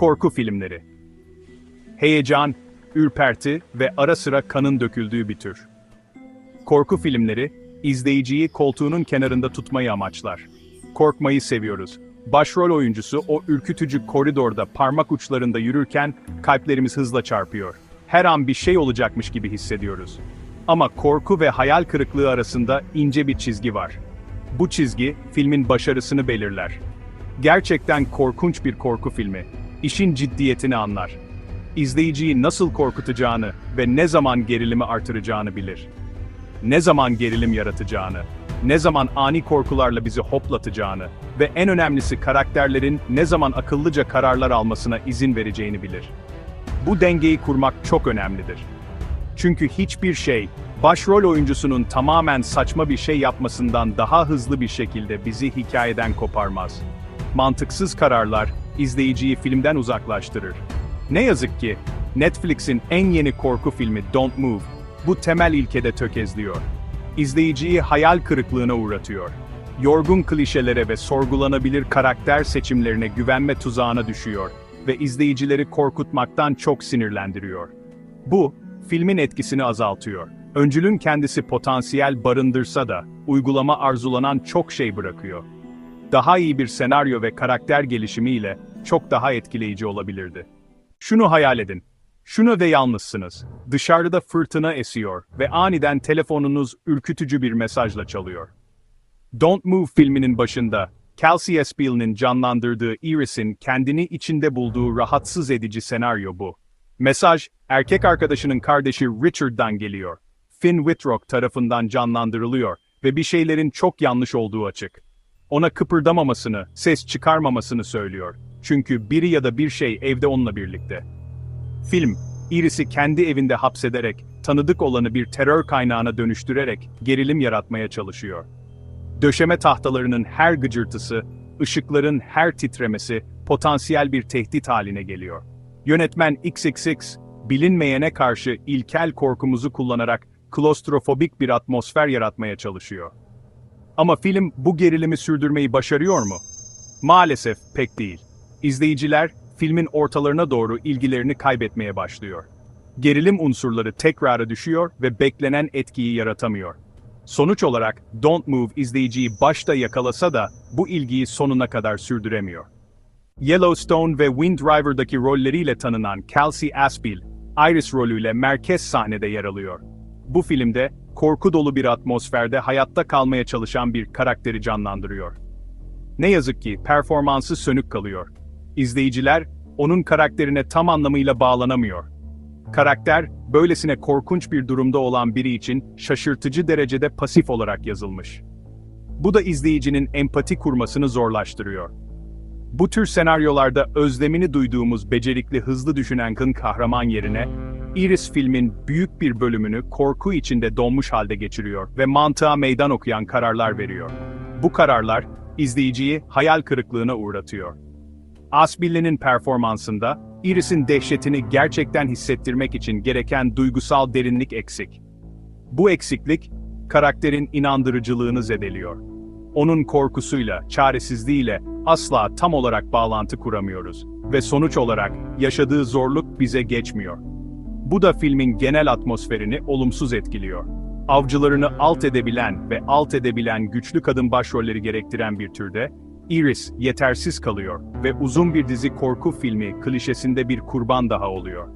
Korku filmleri. Heyecan, ürperti ve ara sıra kanın döküldüğü bir tür. Korku filmleri, izleyiciyi koltuğunun kenarında tutmayı amaçlar. Korkmayı seviyoruz. Başrol oyuncusu o ürkütücü koridorda parmak uçlarında yürürken kalplerimiz hızla çarpıyor. Her an bir şey olacakmış gibi hissediyoruz. Ama korku ve hayal kırıklığı arasında ince bir çizgi var. Bu çizgi filmin başarısını belirler. Gerçekten korkunç bir korku filmi. İşin ciddiyetini anlar. İzleyiciyi nasıl korkutacağını ve ne zaman gerilimi artıracağını bilir. Ne zaman gerilim yaratacağını, ne zaman ani korkularla bizi hoplatacağını ve en önemlisi karakterlerin ne zaman akıllıca kararlar almasına izin vereceğini bilir. Bu dengeyi kurmak çok önemlidir. Çünkü hiçbir şey, başrol oyuncusunun tamamen saçma bir şey yapmasından daha hızlı bir şekilde bizi hikayeden koparmaz. Mantıksız kararlar, izleyiciyi filmden uzaklaştırır. Ne yazık ki, Netflix'in en yeni korku filmi Don't Move, bu temel ilkede tökezliyor. İzleyiciyi hayal kırıklığına uğratıyor. Yorgun klişelere ve sorgulanabilir karakter seçimlerine güvenme tuzağına düşüyor ve izleyicileri korkutmaktan çok sinirlendiriyor. Bu, filmin etkisini azaltıyor. Öncülün kendisi potansiyel barındırsa da, uygulama arzulanan çok şey bırakıyor. Daha iyi bir senaryo ve karakter gelişimiyle çok daha etkileyici olabilirdi. Şunu hayal edin. Şunu ve yalnızsınız. Dışarıda fırtına esiyor ve aniden telefonunuz ürkütücü bir mesajla çalıyor. Don't Move filminin başında, Kelsey Espil'in canlandırdığı Iris'in kendini içinde bulduğu rahatsız edici senaryo bu. Mesaj, erkek arkadaşının kardeşi Richard'dan geliyor. Finn Wittrock tarafından canlandırılıyor ve bir şeylerin çok yanlış olduğu açık. Ona kıpırdamamasını, ses çıkarmamasını söylüyor. Çünkü biri ya da bir şey evde onunla birlikte. Film, Iris'i kendi evinde hapsederek, tanıdık olanı bir terör kaynağına dönüştürerek gerilim yaratmaya çalışıyor. Döşeme tahtalarının her gıcırtısı, ışıkların her titremesi potansiyel bir tehdit haline geliyor. Yönetmen XXX, bilinmeyene karşı ilkel korkumuzu kullanarak klostrofobik bir atmosfer yaratmaya çalışıyor. Ama film bu gerilimi sürdürmeyi başarıyor mu? Maalesef pek değil. İzleyiciler filmin ortalarına doğru ilgilerini kaybetmeye başlıyor. Gerilim unsurları tekrara düşüyor ve beklenen etkiyi yaratamıyor. Sonuç olarak Don't Move izleyiciyi başta yakalasa da bu ilgiyi sonuna kadar sürdüremiyor. Yellowstone ve Wind River'daki rolleriyle tanınan Kelsey Aspil, Iris rolüyle merkez sahnede yer alıyor. Bu filmde korku dolu bir atmosferde hayatta kalmaya çalışan bir karakteri canlandırıyor. Ne yazık ki performansı sönük kalıyor. İzleyiciler onun karakterine tam anlamıyla bağlanamıyor. Karakter, böylesine korkunç bir durumda olan biri için şaşırtıcı derecede pasif olarak yazılmış. Bu da izleyicinin empati kurmasını zorlaştırıyor. Bu tür senaryolarda özlemini duyduğumuz becerikli hızlı düşünen kın kahraman yerine, Iris filmin büyük bir bölümünü korku içinde donmuş halde geçiriyor ve mantığa meydan okuyan kararlar veriyor. Bu kararlar, izleyiciyi hayal kırıklığına uğratıyor. Asbilli'nin performansında, Iris'in dehşetini gerçekten hissettirmek için gereken duygusal derinlik eksik. Bu eksiklik, karakterin inandırıcılığını zedeliyor. Onun korkusuyla, çaresizliğiyle asla tam olarak bağlantı kuramıyoruz ve sonuç olarak yaşadığı zorluk bize geçmiyor. Bu da filmin genel atmosferini olumsuz etkiliyor. Avcılarını alt edebilen ve alt edebilen güçlü kadın başrolleri gerektiren bir türde, Iris yetersiz kalıyor ve uzun bir dizi korku filmi klişesinde bir kurban daha oluyor.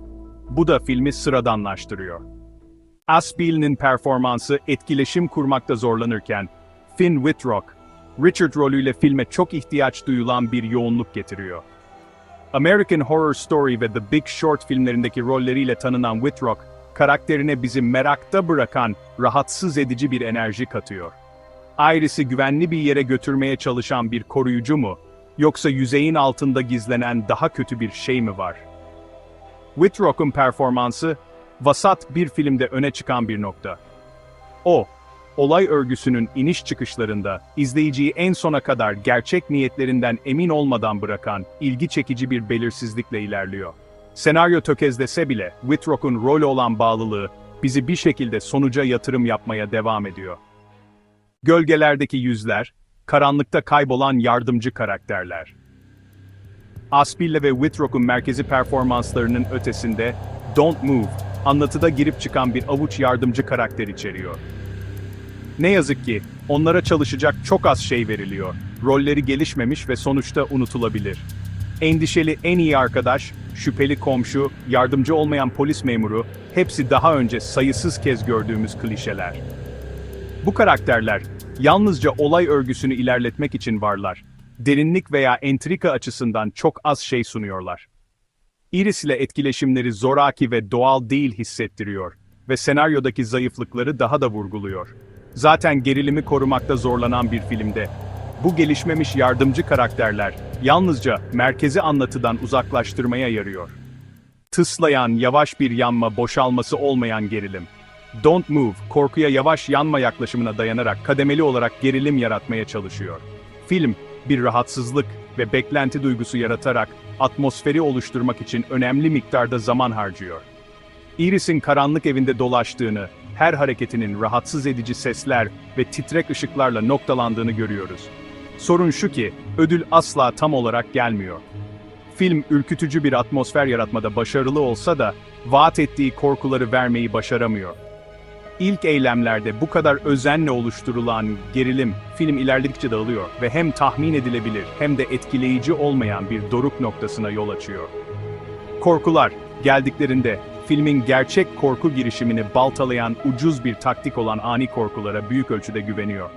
Bu da filmi sıradanlaştırıyor. Aspil'in performansı etkileşim kurmakta zorlanırken, Finn Wittrock, Richard rolüyle filme çok ihtiyaç duyulan bir yoğunluk getiriyor. American Horror Story ve The Big Short filmlerindeki rolleriyle tanınan Wittrock, karakterine bizi merakta bırakan, rahatsız edici bir enerji katıyor. Iris'i güvenli bir yere götürmeye çalışan bir koruyucu mu, yoksa yüzeyin altında gizlenen daha kötü bir şey mi var? Whitrock'un performansı, vasat bir filmde öne çıkan bir nokta. O, olay örgüsünün iniş çıkışlarında, izleyiciyi en sona kadar gerçek niyetlerinden emin olmadan bırakan, ilgi çekici bir belirsizlikle ilerliyor. Senaryo tökezlese bile, Whitrock'un rol olan bağlılığı, bizi bir şekilde sonuca yatırım yapmaya devam ediyor. Gölgelerdeki yüzler, karanlıkta kaybolan yardımcı karakterler. Aspille ve Whitrock'un merkezi performanslarının ötesinde Don't Move, anlatıda girip çıkan bir avuç yardımcı karakter içeriyor. Ne yazık ki, onlara çalışacak çok az şey veriliyor. Rolleri gelişmemiş ve sonuçta unutulabilir. Endişeli en iyi arkadaş, şüpheli komşu, yardımcı olmayan polis memuru, hepsi daha önce sayısız kez gördüğümüz klişeler. Bu karakterler, yalnızca olay örgüsünü ilerletmek için varlar. Derinlik veya entrika açısından çok az şey sunuyorlar. Iris ile etkileşimleri zoraki ve doğal değil hissettiriyor ve senaryodaki zayıflıkları daha da vurguluyor. Zaten gerilimi korumakta zorlanan bir filmde. Bu gelişmemiş yardımcı karakterler yalnızca merkezi anlatıdan uzaklaştırmaya yarıyor. Tıslayan, yavaş bir yanma, boşalması olmayan gerilim. Don't Move, korkuya yavaş yanma yaklaşımına dayanarak kademeli olarak gerilim yaratmaya çalışıyor. Film, bir rahatsızlık ve beklenti duygusu yaratarak atmosferi oluşturmak için önemli miktarda zaman harcıyor. Iris'in karanlık evinde dolaştığını, her hareketinin rahatsız edici sesler ve titrek ışıklarla noktalandığını görüyoruz. Sorun şu ki, ödül asla tam olarak gelmiyor. Film ürkütücü bir atmosfer yaratmada başarılı olsa da, vaat ettiği korkuları vermeyi başaramıyor. İlk eylemlerde bu kadar özenle oluşturulan gerilim, film ilerledikçe dağılıyor ve hem tahmin edilebilir hem de etkileyici olmayan bir doruk noktasına yol açıyor. Korkular, geldiklerinde, filmin gerçek korku girişimini baltalayan ucuz bir taktik olan ani korkulara büyük ölçüde güveniyor.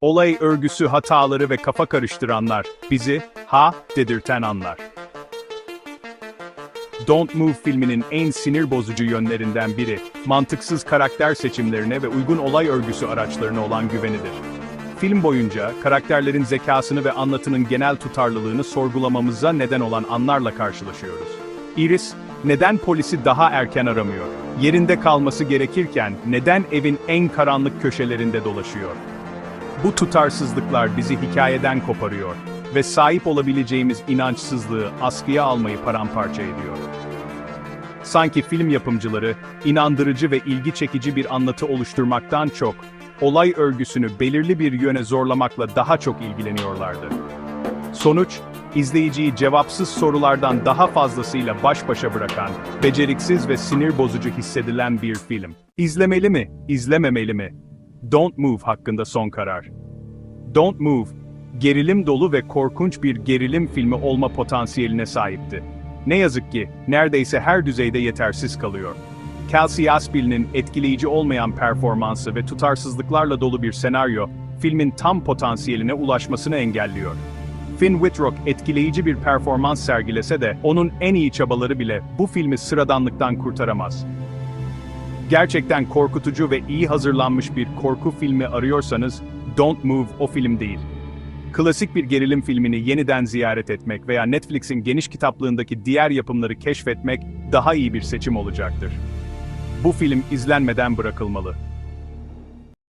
Olay örgüsü hataları ve kafa karıştıranlar, bizi, ha, dedirten anlar. Don't Move filminin en sinir bozucu yönlerinden biri, mantıksız karakter seçimlerine ve uygun olay örgüsü araçlarına olan güvenidir. Film boyunca, karakterlerin zekasını ve anlatının genel tutarlılığını sorgulamamıza neden olan anlarla karşılaşıyoruz. Iris, neden polisi daha erken aramıyor? Yerinde kalması gerekirken, neden evin en karanlık köşelerinde dolaşıyor? Bu tutarsızlıklar bizi hikayeden koparıyor ve sahip olabileceğimiz inançsızlığı askıya almayı paramparça ediyor. Sanki film yapımcıları, inandırıcı ve ilgi çekici bir anlatı oluşturmaktan çok, olay örgüsünü belirli bir yöne zorlamakla daha çok ilgileniyorlardı. Sonuç, izleyiciyi cevapsız sorulardan daha fazlasıyla baş başa bırakan, beceriksiz ve sinir bozucu hissedilen bir film. İzlemeli mi, izlememeli mi? Don't Move hakkında son karar. Don't Move, gerilim dolu ve korkunç bir gerilim filmi olma potansiyeline sahipti. Ne yazık ki, neredeyse her düzeyde yetersiz kalıyor. Kelsey Aspill'in etkileyici olmayan performansı ve tutarsızlıklarla dolu bir senaryo, filmin tam potansiyeline ulaşmasını engelliyor. Finn Wittrock etkileyici bir performans sergilese de onun en iyi çabaları bile bu filmi sıradanlıktan kurtaramaz. Gerçekten korkutucu ve iyi hazırlanmış bir korku filmi arıyorsanız, Don't Move o film değil. Klasik bir gerilim filmini yeniden ziyaret etmek veya Netflix'in geniş kitaplığındaki diğer yapımları keşfetmek daha iyi bir seçim olacaktır. Bu film izlenmeden bırakılmalı.